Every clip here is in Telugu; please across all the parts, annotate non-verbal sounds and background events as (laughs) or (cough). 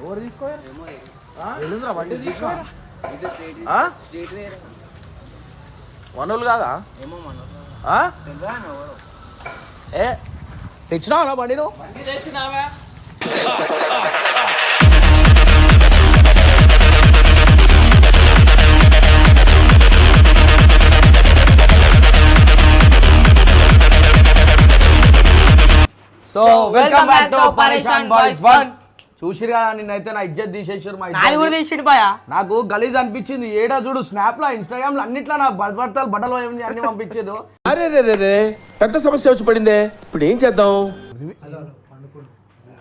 ఎవరు తీసుకోయారు? బండి మనోళ్ళు కాదా? ఏ తెచ్చినావా బండి నువ్వు (laughs) so welcome back to Pareshan boys one చూసిరు కదా నిన్నైతే నా ఇజ్జత్ తీసేసారు మా నాది కూడా తీసిండు బాయా నాకు గలీజ్ అనిపించింది. ఏడా చూడు స్నాప్లో ఇన్స్టాగ్రామ్లో అన్నిట్లో నా బట్టలు బట్టలు ఏమి అన్ని పంపించేది అరే రే రే రే పెద్ద సమస్య వచ్చి పడిందే. ఇప్పుడు ఏం చేద్దాం?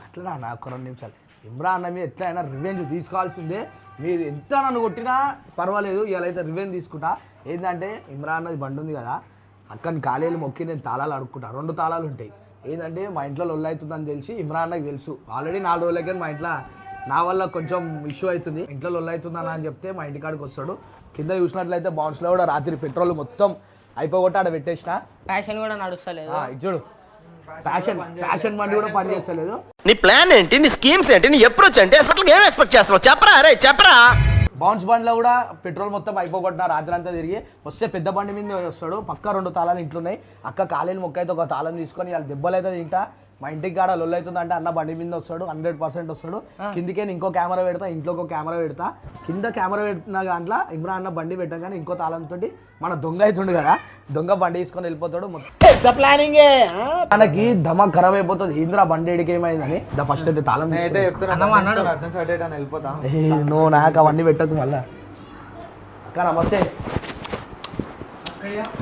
అట్లా నా ఒక రెండు నిమిషాలు. ఇమ్రాన్ అన్న మీద ఎట్లా అయినా రివెంజ్ తీసుకోవాల్సిందే. మీరు ఎంత నన్ను కొట్టినా పర్వాలేదు ఇవాళ అయితే రివెంజ్ తీసుకుంటా. ఏంటంటే ఇమ్రాన్ అన్నది బండి ఉంది కదా అక్కని కాలేలు మొక్కి నేను తాళాలు అడుక్కుంటా. రెండు తాళాలు ఉంటాయి. ఏంటంటే మా ఇంట్లో లొల్లు అవుతుందని తెలిసి ఇమ్రాన్ అన్నకి తెలుసు. ఆల్రెడీ నాలుగు రోజులకే మా ఇంట్లో నా వల్ల కొంచెం ఇష్యూ అవుతుంది. ఇంట్లో లొల్లు అవుతుందని అని చెప్తే మా ఇంటికాడికి వస్తాడు. కింద చూసినట్లయితే బౌన్స్లో కూడా రాత్రి పెట్రోల్ మొత్తం అయిపోగొట్టి ఆడ పెట్టేసిన. ఫ్యాషన్ కూడా నడుస్తలేదు. చూడు. ప్యాషన్ ప్యాషన్ బండి కూడా పనిచేస్తలేదు నీ ప్లాన్ ఏంటి? నీ స్కీమ్స్ ఏంటి? నీ అప్రోచ్ ఏంటి? అసలు ఏం ఎక్స్పెక్ట్ చేస్తున్నావు? చెప్పరా అరే చెప్పరా. బౌన్స్ బండ్లో కూడా పెట్రోల్ మొత్తం అయిపోగొట్టిన రాత్రి అంతా తిరిగి వస్తే పెద్ద బండి మీద వస్తాడు. పక్క రెండు తాళాలు ఇంట్లో ఉన్నాయి అక్క కాలేని మొక్క అయితే ఒక తాళం తీసుకొని వాళ్ళ దెబ్బలు అయితే తింటా. మా ఇంటికి కాడ లొల్లు అవుతుంది అంటే అన్న బండి మీద వస్తాడు హండ్రెడ్ పర్సెంట్ వస్తాడు. కిందికే ఇంకో కెమెరా పెడతా ఇంట్లో ఒక కెమెరా పెడతా. కింద కెమెరా పెట్టిన దాంట్లో ఇమ్రాన్ అన్న బండి పెట్టగానే ఇంకో తాళంతో మన దొంగ అవుతుండు కదా దొంగ బండి తీసుకొని వెళ్ళిపోతాడు మొత్తం. మనకి దమ ఖరాబ్ అయిపోతుంది. ఇంద్రా బండి ఎడికి ఏమైందని? దా ఫస్ట్ అయితే తాళం అయితే చెప్తున్నా నువ్వు నాకు అవన్నీ పెట్టకు మళ్ళా. అక్క నమస్తే.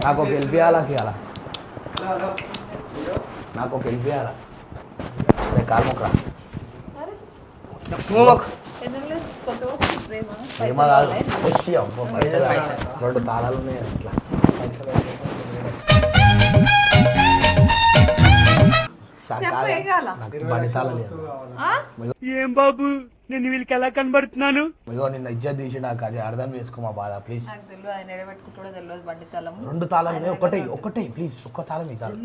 నాకు ఒక హెల్ప్ ఇవ్వాలా నాకు ఒక హెల్ప్ కాలు. ప్రేమ కాదు రెండు తాళాలు ఉన్నాయి అట్లా. ఏం బాబు నేను వీళ్ళకి ఎలా కనబడుతున్నాను? నిన్న ఇజ్జత్ తీసి నాకు అది అర్థం చేసుకో మా బాధ ప్లీజ్ నాకు తెలియదు ఆయన ఎడబెట్టుకుంటాడో తెలియదు బండి తలము రెండు ఉన్నాయి ఒకటే ఒకటే ప్లీజ్ ఒక్క తాళం చాలు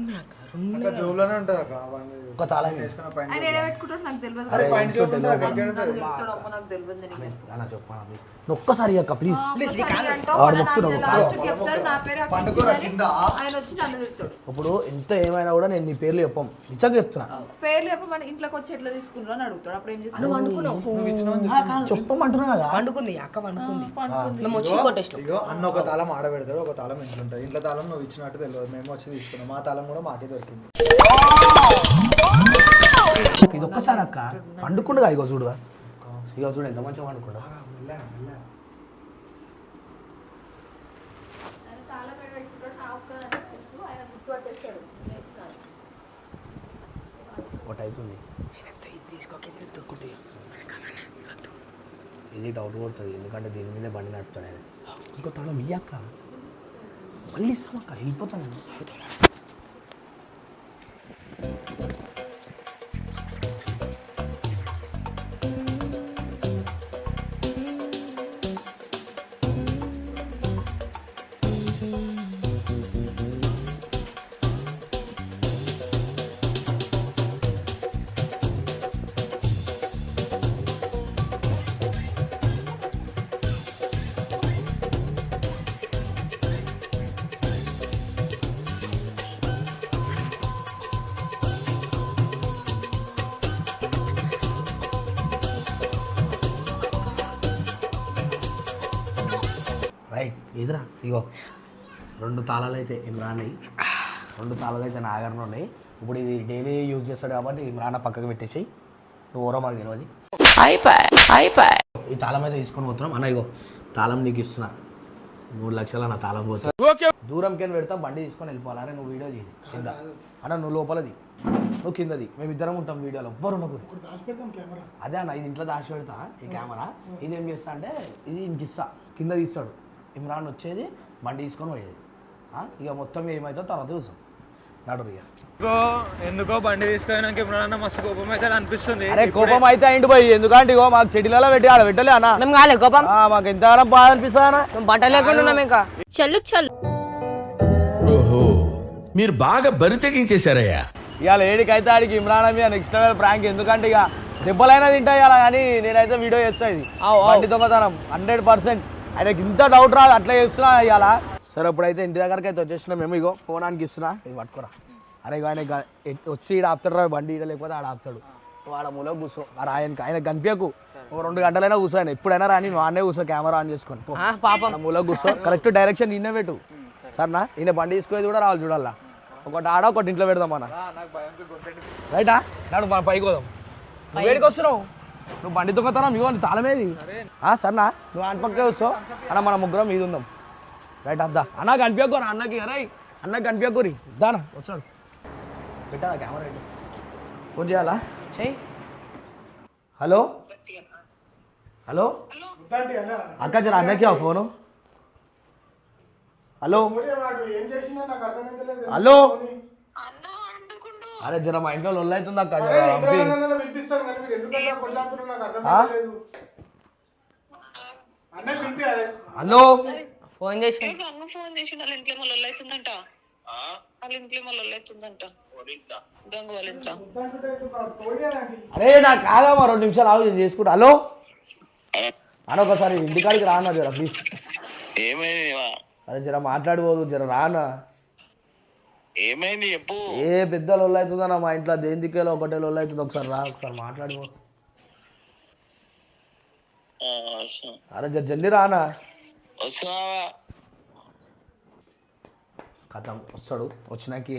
జోబులోనే ఉంటుంది అక్క బండి. ఒక్క తాళం ఈ. వేసుకున్న పైన ఆయన ఎడబెట్టుకుంటాడో నాకు తెలియదు అరే, పైన జోబు ఉంటుంది అక్క, ఇంట్లో ఇక్కడ ఉంటుంది. నాకు చెప్తాడు అమ్మ నాకు తెలియదు నీకు. నాన్న చెప్పనా ప్లీజ్ నువ్వు ఒక్కసారి అక్క ప్లీజ్ నా. పేరు లాస్ట్కి చెప్తాడు, నా పేరు అక్కడ పండుకోరా ఇచ్చిందని. కింద. ఆయన వచ్చి నన్ను తిడతాడు. ఇప్పుడు ఎంత ఏమైనా కూడా నేను నీ పేర్లు చెప్పం. నిజంగా చెప్తున్నా. పేర్లు చెప్పి మన ఇంట్లోకి వచ్చి ఎట్లా తీసుకున్నారో అని అడుగుతాడు. అప్పుడు ఏం చేస్తాడు? చెప్పమంటున్నా కదా. పండుకుంది అక్క పండుకుంది. మేము వచ్చి కొట్టేసినాం ఇగో అన్న ఒక తాళం ఆడ పెడతాడు ఒక తాళం ఇంట్లో ఉంటుంది ఇంట్లో తాళం నువ్వు ఇచ్చినట్టు తెలియదు. మేము వచ్చి తీసుకున్నాం. మా తాళం కూడా మాకే దొరికింది. ఇది ఒక్కసారి అక్క పండుకుండగా ఇగో చూడుగా. ఇగో చూడు ఎంత మంచిగా పండుకుండా. ఒకటి అవుతుంది ఇది డౌట్ కొడుతుంది? ఎందుకంటే దీని మీదే బండి నడుపుతాడు ఆయన. ఇంకో తాళం ఇయ్యాక మళ్ళీ ఇస్తామక్క వెళ్ళిపోతాను ఎదురా ఇగో. రెండు తాళాలు అయితే ఇమ్రాన్ రెండు తాళాలు అయితే నా దగ్గర ఉన్నాయి. ఇప్పుడు ఇది డైలీ యూజ్ చేస్తాడు కాబట్టి ఇమ్రాన్ పక్కకు పెట్టేసి నువ్వు ఓరో మాకు తెలియదు ఈ తాళం అయితే తీసుకొని పోతున్నాం. అన్న ఇగో తాళం నీకు ఇస్తున్నా. మూడు లక్షల నా తాళం దూరం కింద పెడతా బండి తీసుకొని వెళ్ళిపోవాలి. అరే నువ్వు వీడియో చేయి కింద. అన్న నువ్వు లోపలది. నువ్వు కిందది. మేము ఇద్దరం ఉంటాం వీడియోలో. ఎవ్వరు ఉండకూడదు. అదే అన్న ఇది ఇంట్లో దాచి పెడతా ఈ కెమెరా. ఇది ఏం చేస్తా అంటే ఇది ఇంక ఇస్తా కింద తీస్తాడు. ఇమ్రాన్ వచ్చేది బండి తీసుకొని పోయేది. ఆ, ఇక మొత్తం ఏమవుతుందో తర్వాత చూసాం నడు ఇక. ఎందుకో బండి తీసుకున్నాక ఎప్పుడన్నా మస్తు కోపం అయితే అనిపిస్తుంది. అరే కోపం అయితే అయింది పోయి ఎందుకంటే ఇగో మాకు చెడిలలో పెట్టి ఆడ పెట్టలే అన్న. మేము కాలే కోపం. ఆ, మాకు ఎంతగానో బాధ మేము బట్ట లేకుండా ఉన్నాం ఇంకా. చల్లు చల్లు. ఓహో మీరు బాగా బరి తెగించేశారయ్యా. ఇవాళ ఏడికైతే ఆడికి ఇమ్రాన్ మీద నెక్స్ట్ లెవెల్ ప్రాంక్ ఎందుకంటే ఇక దెబ్బలైనా తింటా ఇవాళ కానీ నేనైతే వీడియో చేస్తా ఇది. బండి దొంగతనం హండ్రెడ్ పర్సెంట్ ఆయనకి ఇంత డౌట్ రాదు అట్లా చేస్తున్నా ఇవాళ సరే ఇప్పుడైతే ఇంటి దగ్గరికి అయితే వచ్చేసిన మేము ఇగో ఫోన్ ఆనికి ఇస్తున్నా. ఇది పట్టుకోరా. అరే ఇగో ఆయన వచ్చి ఈడ ఆపుతాడు రా బండి ఈడ లేకపోతే ఆడ ఆపుతాడు. వాడ మూల కూర్చో. అరే ఆయనకి ఆయన కనిపించకు. ఓ రెండు గంటలైనా కూర్చో ఆయన ఎప్పుడైనా రాని ఆనే కూర్చో కెమెరా ఆన్ చేసుకొని. పో. ఆ, పాపం. మూల కూర్చో. కరెక్ట్ డైరెక్షన్ నిన్నే పెట్టు. సరేనా? ఈయన బండి తీసుకునేది కూడా రావాలి చూడాలా? ఒకటి ఆడ ఒకటి ఇంట్లో పెడదాం అన్న. రైటా నాడు మన పైకి పోదాం. వేడికి వస్తున్నావు? నువ్వు బండి దొంగతనం ఇవ్వ తాళమేది ఆ, సరేనా? నువ్వు ఆయన పక్కే వస్తావు అన్న మన ముగ్గురం మీద ఉందాం. రైట్ అద్దా. అన్న కనిపించకు అన్నకి అరే అన్నకి కనిపించకురి దానా వస్తాడు పెట్టా కెమెరా ఫోన్ చేయాలా? చెయ్యి హలో? హలో? అక్క జర అన్నకి ఆ ఫోను. హలో? హలో? అరే జర మా ఇంట్లో లొల్లు అవుతుంది అక్క జర? హలో? ఫోన్ చేసి అన్న ఫోన్ చేసి వాళ్ళ ఇంట్లో అవుతుందంట వాళ్ళ ఇంట్లో మళ్ళీ అవుతుందంట గంగు వాళ్ళ ఇంట్లో. అరే నాకు కాదమ్మా రెండు నిమిషాలు ఆగు నేను చేసుకుంటా. హలో? అన్న ఒకసారి ఇంటికాడికి రానా జర ప్లీజ్ అరే జర మాట్లాడిపోదు జర రానా? ఏమైంది చెప్పు. ఏ పెద్ద లొల్లు అవుతుందన్న మా ఇంట్లో దేని దిక్కేలో ఒకటే లొల్లు అవుతుంది. ఒకసారి రా ఒకసారి మాట్లాడిపో ఆ, వస్తున్నా. అరే జర జల్దీ రానా? వస్తున్నావా? కథ వస్తాడు. వచ్చినాకి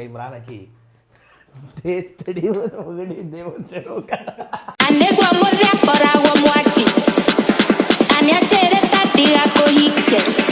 chere tati ako hike.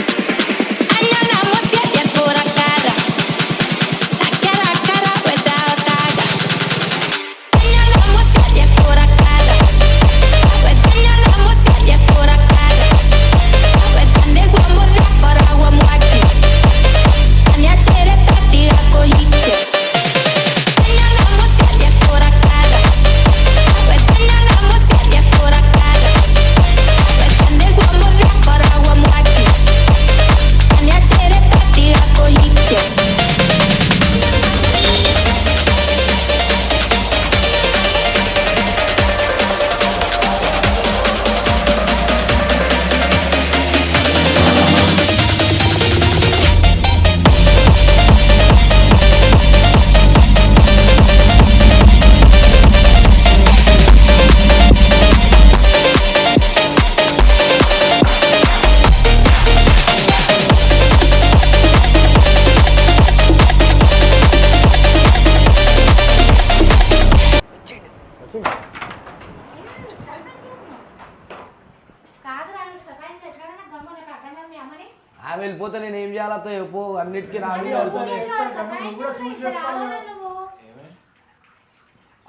వెళ్ళిపోతే నేను ఏం చేయాలతో చెప్పు అన్నిటికీ నా మీద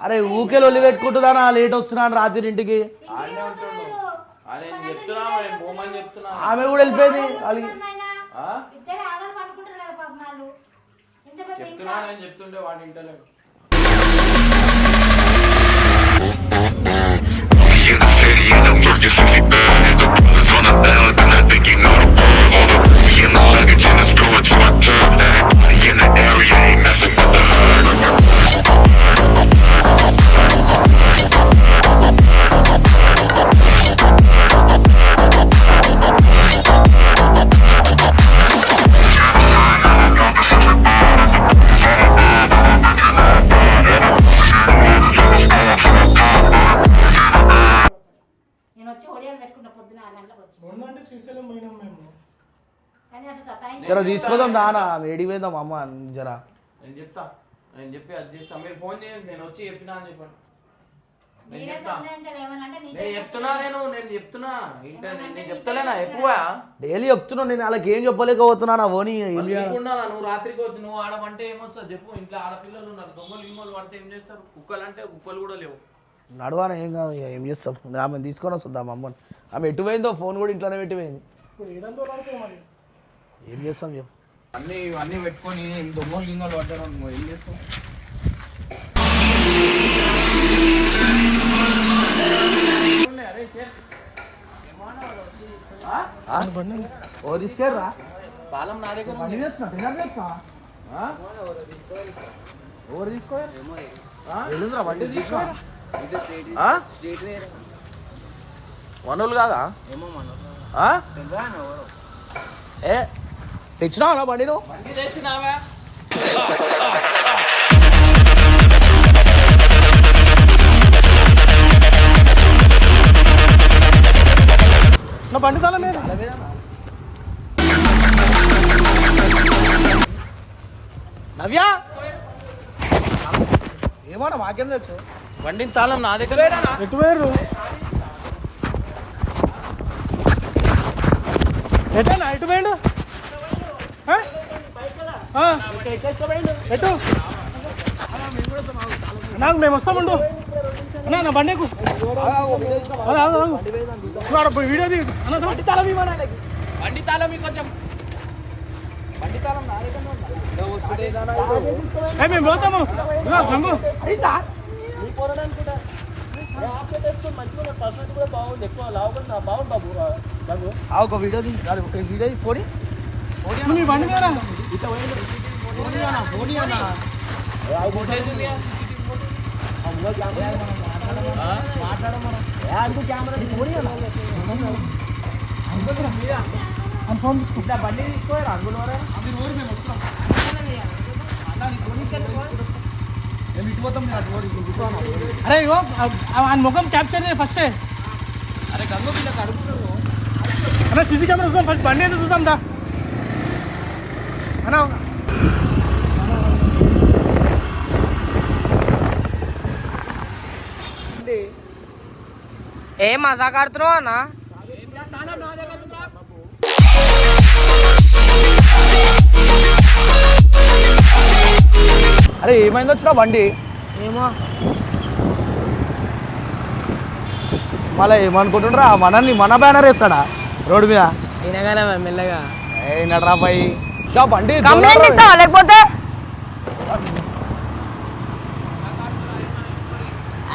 అరే ఊకే లొల్లి పెట్టుకుంటున్నా లేట్ వస్తున్నాను రాత్రి ఇంటికి? ఆమె కూడా వెళ్ళిపోయింది. వాళ్ళకి నేను జర తీసుకోదాం దానా వేడికి పోదాం అమ్మ జర. నేను చెప్తా. నేను చెప్పి అది చేస్తా. మీరు ఫోన్ చేయండి నేను వచ్చి చెప్పినా అని చెప్పండి. నేను చెప్తా. నేను చెప్తున్నా నేను నేను చెప్తున్నా. నేను నేను చెప్తలేనా? ఎక్కువ? డైలీ చెప్తున్నా నేను వాళ్ళకి ఏం చెప్పలేకపోతున్నా నా ఓని ఏం చేయాలి నువ్వు రాత్రికి వద్దు నువ్వు ఆడమంటే ఏమొస్తుంది చెప్పు. ఇంట్లో ఆడపిల్లలు ఉన్నారు దొంగలు గిమ్మలు పడితే ఏం చేస్తారు? కుక్కలు అంటే కుక్కలు కూడా లేవు. నడవాన ఏం కాదు ఇక ఏం చేస్తాం? ఆమె తీసుకొని వస్తుందా మా అమ్మని? ఆమె ఎటు పోయిందో ఫోన్ కూడా ఇంట్లోనే పెట్టి పోయింది. ఏం చేస్తాం చెప్పు. అన్ని ఇవన్నీ పెట్టుకొని దొంగలు గింగలు పడ్డారు అనుకో, ఏం చేస్తాం? ఓ తీసుకెళ్ళరా తాళం నా దగ్గర బండి మనోళ్ళు కాదా? ఆ? ఏ తెచ్చినావా బండి నువ్వు బండి తెచ్చినావా? నా బండి తాళం మీద. నవ్య? ఏమన్నా మాకేం తెలుసు? బండిని తాళం నా దగ్గర ఎటు వేరు ఎటు పోయిండు? ఎటు నాకు మేము వస్తామండు అన్నా నా బండికు. వీడియో తీ అన్న బండి తాళం ఇవ్వనా బండి తాళం కొంచెం ఏ, మేము పోతాము. ఇదిగో, గంగు. ఆ, ఒక వీడియో తీ అరే, ఒక వీడియో తీ, ఫోన్ ఇ. నువ్వు ఈ బండి మీద రా. ఫుటేజ్ ఉంది ఆ CCTV అని ఫోన్ తీసుకో ఇట్లా బండి తీసుకోరా అందులో మేము ఇటు పోతాం నేను అటు పోయి ఇప్పుడు కూర్చోను. అరే ఇగో ఆయన ముఖం క్యాప్చర్ చేయ ఫస్ట్ అరే గంగు వీళ్ళ కడుపుతారు అన్న సీసీ కెమెరా చూద్దాం ఫస్ట్ బండి అయితే చూద్దాం దా అన్న ఏం మజాక్ ఆడుతున్నావు అన్న అరే ఏమైంది వచ్చినా బండి. ఏమో. మళ్ళీ ఏమనుకుంటుండ్రా? మనల్ని మన బ్యానర్ వేస్తాడా? రోడ్డు మీద? వినగల మెల్లగా. ఏ నడరా బండి కంప్లైంట్ ఇస్తావా లేకపోతే?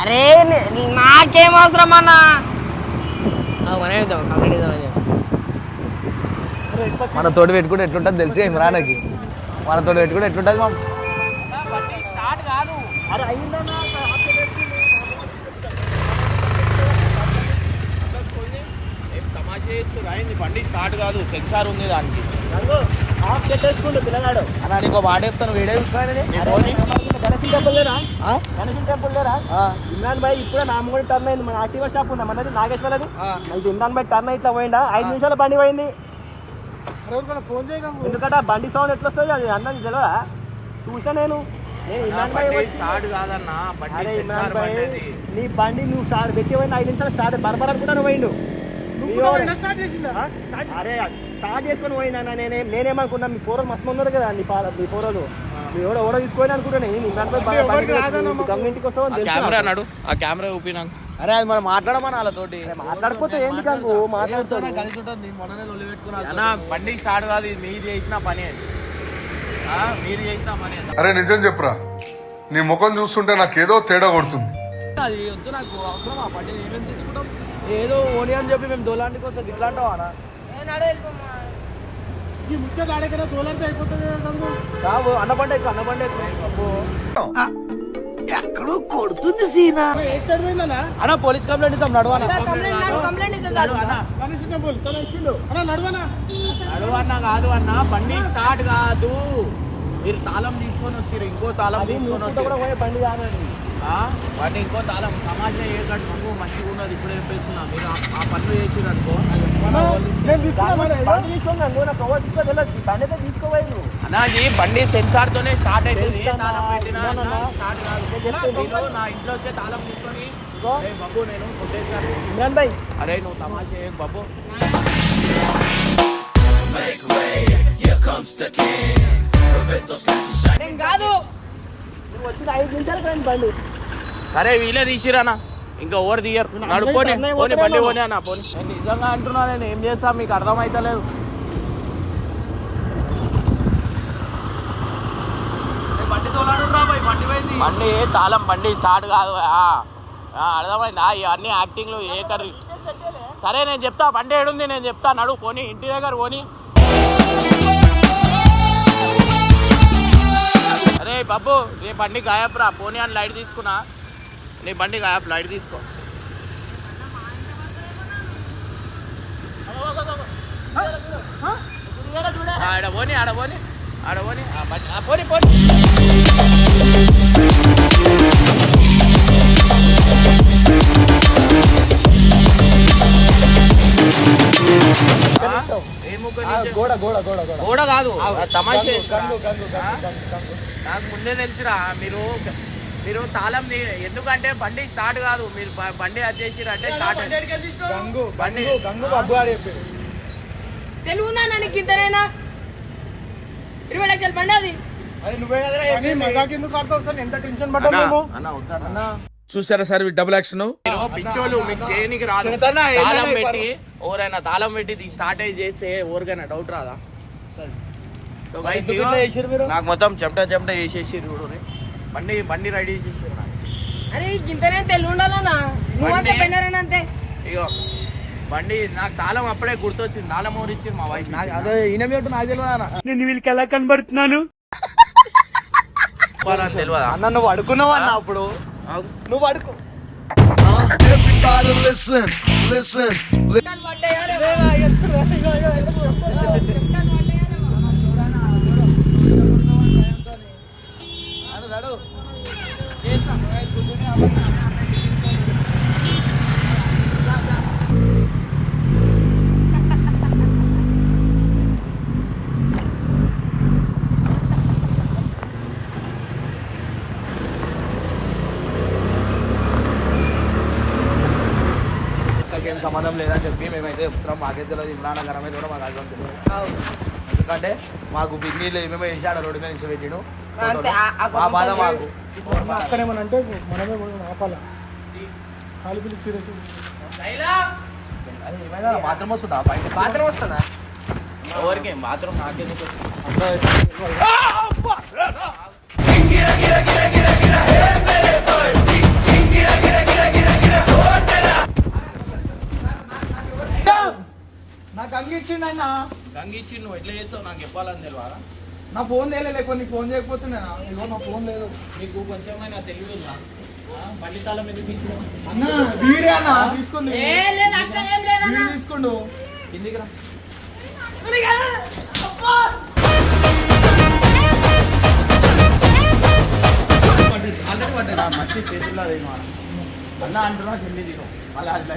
అరే నాకేం అవసరం అన్న? మన తోడు పెట్టుకుంటే ఎట్లుంటుంది తెలిసి ఇమ్రాన్కి మన తోడు పెట్టుకుంటే ఎట్లుంటుంది మా బండి స్టార్ట్ కాదు. సెన్సార్ ఉంది దానికి. అన్న నీకు మాట చెప్తాను వీడియో నీ ఫోన్ ఇ- ఇమ్రాన్ భాయ్ ఇప్పుడే నామగుడి టర్న్ అయింది. మన యాక్టివా షాప్ ఉందా? మనది నాగేశ్వరది. ఇది ఇమ్రాన్ భాయ్ టర్న్ ఇట్లా పోయిందా ఐదు నిమిషాల బండి పోయింది. ఫోన్ చేయగలం ఎందుకంటే? బండి సౌండ్ ఎట్లా వస్తుంది అది అన్నది తెలియదా చూసా నేను. నేను నా ఇమ్రాన్ భాయ్ స్టార్ట్ కాదన్నా. అరే ఇమ్రాన్ భాయ్. నీ బండి నువ్వు స్టార్ట్ పెట్టి పోయింది ఐదు నిమిషాలు స్టార్ట్. బర్బర్ అనుకుంటాను పోయిండు. అరే స్టార్ట్ చేసుకొని పోయినా నేనే నేనేమనుకున్నా మీ పూర్వం మస్తు ఉన్నారు కదా మీ పాల మీ పూర్వలు మీ ఎవడో ఎవడో తీసుకొని అనుకుంటాను నేను వస్తావు ఆ కెమెరా అన్నాడు ఆ కెమెరా ఊపి నాకు. అరే అది మనం మాట్లాడమని వాళ్ళతోటి? మాట్లాడిపోతే ఏంది కంగు మాట్లాడుతాడు కలిసి ఉంటుంది మొన్ననే లొల్లి పెట్టుకున్నా. అన్న బండి స్టార్ట్ కాదు ఇది మీరు చేసిన పని మీరు చేసిన పని అరే నిజం చెప్పురా. నీ ముఖం చూస్తుంటే నాకేదో తేడా కొడుతుంది. అది వద్దు నాకు అవసరం ఆ బండి ఏమేమి తెచ్చుకుంటాం. ఏదో ఓని అని చెప్పి మేము దోలాంటికి వస్తే. ఇట్లా అంటావా అన్న? ఈ ముచ్చట ఆడకనే తోలంటే అయిపోతుంది కావు అన్న బండి ఎక్కువ. అన్న బండి ఎక్కువ ఎక్కడో కొడుతుంది సీనా. అన్న పోలీస్ కంప్లైంట్ ఇస్తాం నడవనా గణేష్ టెంపుల్ తన ఇచ్చిండు అన్న. నడవనా నడువు అన్న. కాదు అన్న బండి స్టార్ట్ కాదు. మీరు తాళం తీసుకొని వచ్చిర్రు ఇంకో తాళం తీసుకొని వచ్చారు బండి కాదండి. వాడిని ఇంకో తాళం సమాజం ఏకట్టు నువ్వు మంచిగా ఉన్నది. ఇప్పుడే చెప్పేస్తున్నా. మీరు ఆ- పనులు చేసిరు అనుకో. నేను తీసుకున్నా బండి సెన్సార్ తోనే స్టార్ట్ అవుతుంది తాళం పెట్టినా స్టార్ట్ కాదు. నా ఇంట్లో వచ్చే తాళం తీసుకొని "ఏయ్ బాబు నేను కొట్టేశాను. ఇమ్రాన్ భాయ్. అరే నువ్వు తమాషా చేయకు బాబు. కాదు. నువ్వు వచ్చిన ఐదు నిమిషాలకు రండి బండి. సరే వీలే తీసిరానా ఇంకా ఓవర్ తీయరు? నడుపోని పోని బండి. పోని అన్న పోని. నేను నిజంగా అంటున్నా నేను ఏం చేస్తా మీకు అర్థమైతలేదు. బండి తాళం బండి స్టార్ట్ కాదు అర్థమైందా? ఇవన్నీ యాక్టింగ్లు ఏ కర్రీ? సరే నేను చెప్తా బండి ఏడుంది నేను చెప్తా నడు పోనీ ఇంటి దగ్గర పోనీ. అరే బాబు నీ బండి గాయప్రా పోనీ అని లైట్ తీసుకున్నా. నీ బండి గాయప్ లైట్ తీసుకో. ఆడ పోనీ ఆడ పోనీ ఆడ పోనీ. పోనీ పోనీ. గోడ గోడ గోడ గోడ. గోడ కాదు. తమాషా. నాకు ముందే తెలుసురా మీరు మీరు తాళం ఎందుకంటే బండి స్టార్ట్ కాదు మీరు బండి వచ్చేసి అంటే స్టార్ట్ గంగు బండి. గంగు గంగు బాబు గారు చెప్పారు. తెలుగు ఉందా నాకు ఇంతనైనా? ఇరవై లక్షల బండి అది. చూసారా సార్ డబుల్ యాక్షన్ పిచ్చోళ్ళు మీకు చేయనికి రాదు. తాళం పెట్టి ఎవరైనా తాళం పెట్టి స్టార్ట్ అయ్యి చేస్తే ఎవరికైనా డౌట్ రాదా? నాకు మొత్తం చెమట చెమట చేసేసి చూడు బండి బండి రెడీ నాకు అరే ఇంతనే తెలుగు ఉండాలన్నా నువ్వంతే బండి- పెండారని అంతే. ఇగో బండి నాకు తాళం అప్పుడే గుర్తొచ్చింది. తాళం ఇచ్చింది మా వైఫ్ నాకు అదే ఈయన మీద నాకు తెలియదు అన్న నేను వీళ్ళకి ఎలా కనబడుతున్నాను? తెలియదా? అన్న నువ్వు అడుకున్నావు అన్న అప్పుడు? నువ్వు అడుకు Everybody listen, listen. ఏం సంబంధం లేదని చెప్పి మేమైతే చెప్తున్నాం. మాకైతే తెలియదు ఇమ్రాన్ గారు మీద కూడా మాకు అర్థం తెలియదు. ఎందుకంటే మాకు బిన్నీళ్ళు ఏమేమో వేసి ఆడ రోడ్డు మీద నుంచి పెట్టిను మా బాధ మాకు. అక్కడేమనంటే మనమే కూడా ఆపాల? కాలు పిలిచి సీరియస్ అది ఏమైనా బాత్రూమ్ వస్తుందా? బాత్రూమ్ వస్తుందా? ఎవరికి? బాత్రూమ్ నాకెందుకు? నాకు అంగి ఇచ్చిండు అన్న గంగి ఇచ్చి నువ్వు ఎట్లా చేస్తావు? నాకు చెప్పాలని తెలియదా నా ఫోన్ లేకపోతే నీకు ఫోన్ చేయకపోతున్నానా ఇగో నా ఫోన్ లేదు. నీకు కొంచెమైనా తెలివి ఉందా ఎందుకు తీసుకున్నావు? అన్న వీడే తీసుకుంది తీసుకుండు. రా. మంచి చేతుల్లో అన్న అంటున్నా కింది తిను మళ్ళీ అట్లా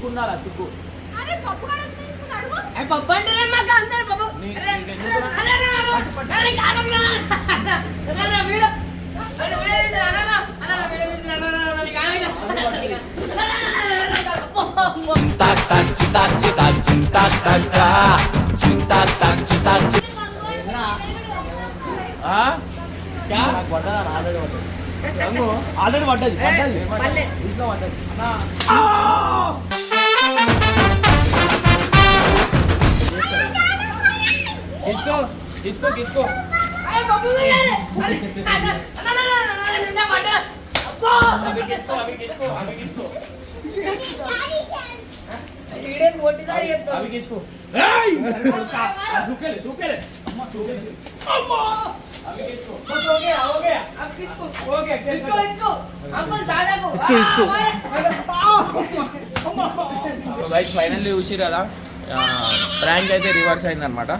వేసు సిగ్గున్నారా సిగ్గు ఏ పప్పు అంటారా మాకు అందరు పప్పు నీ- అరే, నీకెందుకు రా? అరే, అరే, కాలం కాలం. అరే, అరే, అరే, అరే, అరే, అమ్మో, అమ్మో. ఆ? క్యా? ఆల్రెడీ పడ్డది పడ్డది మళ్ళీ ఇంట్లో పడ్డది తీసుకో తీసుకో తీసుకో అరే, పప్పు తీయాలి. అరే, అరే, అరే, అరే, అరే, అరే, నిండా పడ్డా. అబ్బో. అవి తీసుకో అవి తీసుకో అవి తీసుకో వీడే పోటీదారి చెప్తాడు. అవి తీసుకో చూకేలే చూకేలే अब किसको इसको इसको अंकल दादा को इसको इसको గైస్ ఫైనల్లీ చూసి కదా ప్రాంక్ అయితే రివర్స్ అయిందనమాట